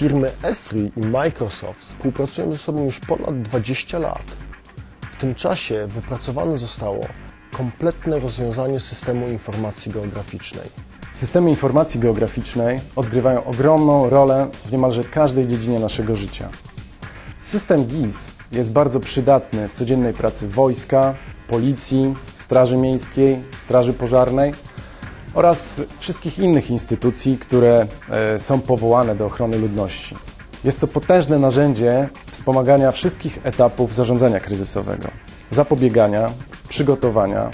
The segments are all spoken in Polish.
Firmy Esri i Microsoft współpracują ze sobą już ponad 20 lat. W tym czasie wypracowane zostało kompletne rozwiązanie systemu informacji geograficznej. Systemy informacji geograficznej odgrywają ogromną rolę w niemalże każdej dziedzinie naszego życia. System GIS jest bardzo przydatny w codziennej pracy wojska, policji, straży miejskiej, straży pożarnej oraz wszystkich innych instytucji, które e, są powołane do ochrony ludności. Jest to potężne narzędzie wspomagania wszystkich etapów zarządzania kryzysowego, zapobiegania, przygotowania,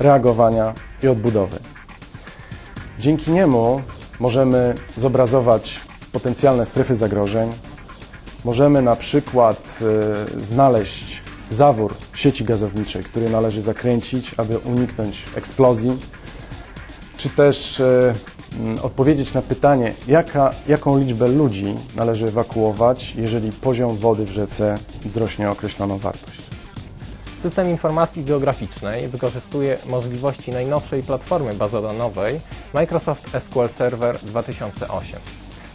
reagowania i odbudowy. Dzięki niemu możemy zobrazować potencjalne strefy zagrożeń, możemy na przykład e, znaleźć zawór sieci gazowniczej, który należy zakręcić, aby uniknąć eksplozji, czy też e, odpowiedzieć na pytanie, jaka, jaką liczbę ludzi należy ewakuować, jeżeli poziom wody w rzece wzrośnie o określoną wartość. System informacji geograficznej wykorzystuje możliwości najnowszej platformy bazodanowej Microsoft SQL Server 2008.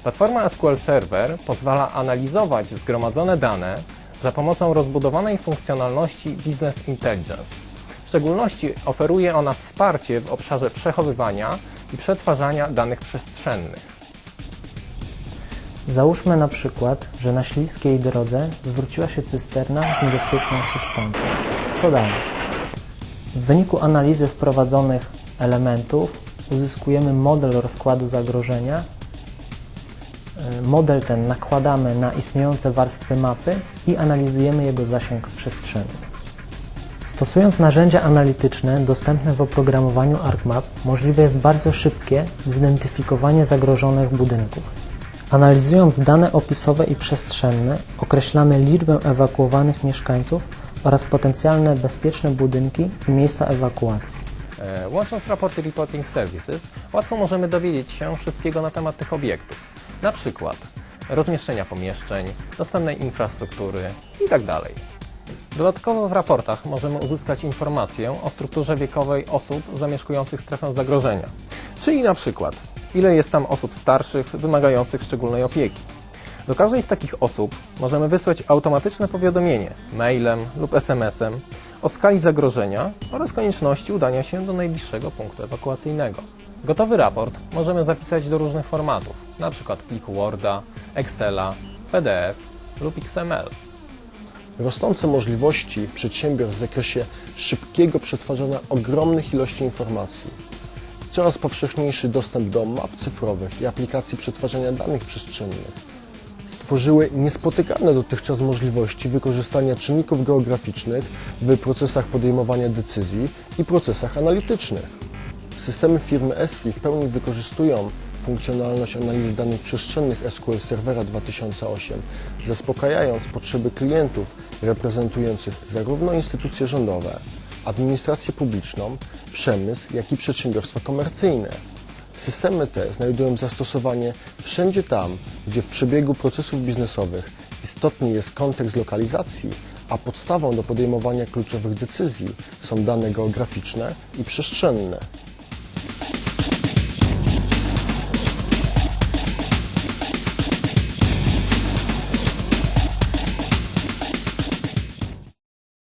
Platforma SQL Server pozwala analizować zgromadzone dane za pomocą rozbudowanej funkcjonalności Business Intelligence. W szczególności oferuje ona wsparcie w obszarze przechowywania i przetwarzania danych przestrzennych. Załóżmy na przykład, że na śliskiej drodze wywróciła się cysterna z niebezpieczną substancją. Co dalej? W wyniku analizy wprowadzonych elementów uzyskujemy model rozkładu zagrożenia. Y, Model ten nakładamy na istniejące warstwy mapy i analizujemy jego zasięg przestrzenny. Stosując narzędzia analityczne dostępne w oprogramowaniu ArcMap, możliwe jest bardzo szybkie zidentyfikowanie zagrożonych budynków. Analizując dane opisowe i przestrzenne, określamy liczbę ewakuowanych mieszkańców oraz potencjalne bezpieczne budynki i miejsca ewakuacji. E, Łącząc raporty Reporting Services, łatwo możemy dowiedzieć się wszystkiego na temat tych obiektów. Na przykład rozmieszczenia pomieszczeń, dostępnej infrastruktury itd. Dodatkowo w raportach możemy uzyskać informację o strukturze wiekowej osób zamieszkujących strefę zagrożenia, czyli na przykład ile jest tam osób starszych wymagających szczególnej opieki. Do każdej z takich osób możemy wysłać automatyczne powiadomienie mailem lub SMS-em o skali zagrożenia oraz konieczności udania się do najbliższego punktu ewakuacyjnego. Gotowy raport możemy zapisać do różnych formatów, np. pliku Worda, Excela, PDF lub XML. Rosnące możliwości przedsiębiorstw w zakresie szybkiego przetwarzania ogromnych ilości informacji, coraz powszechniejszy dostęp do map cyfrowych i aplikacji przetwarzania danych przestrzennych stworzyły niespotykane dotychczas możliwości wykorzystania czynników geograficznych w procesach podejmowania decyzji i procesach analitycznych. Systemy firmy Esri w pełni wykorzystują funkcjonalność analizy danych przestrzennych SQL Servera 2008, zaspokajając potrzeby klientów reprezentujących zarówno instytucje rządowe, administrację publiczną, przemysł, jak i przedsiębiorstwa komercyjne. Systemy te znajdują zastosowanie wszędzie tam, gdzie w przebiegu procesów biznesowych istotny jest kontekst lokalizacji, a podstawą do podejmowania kluczowych decyzji są dane geograficzne i przestrzenne.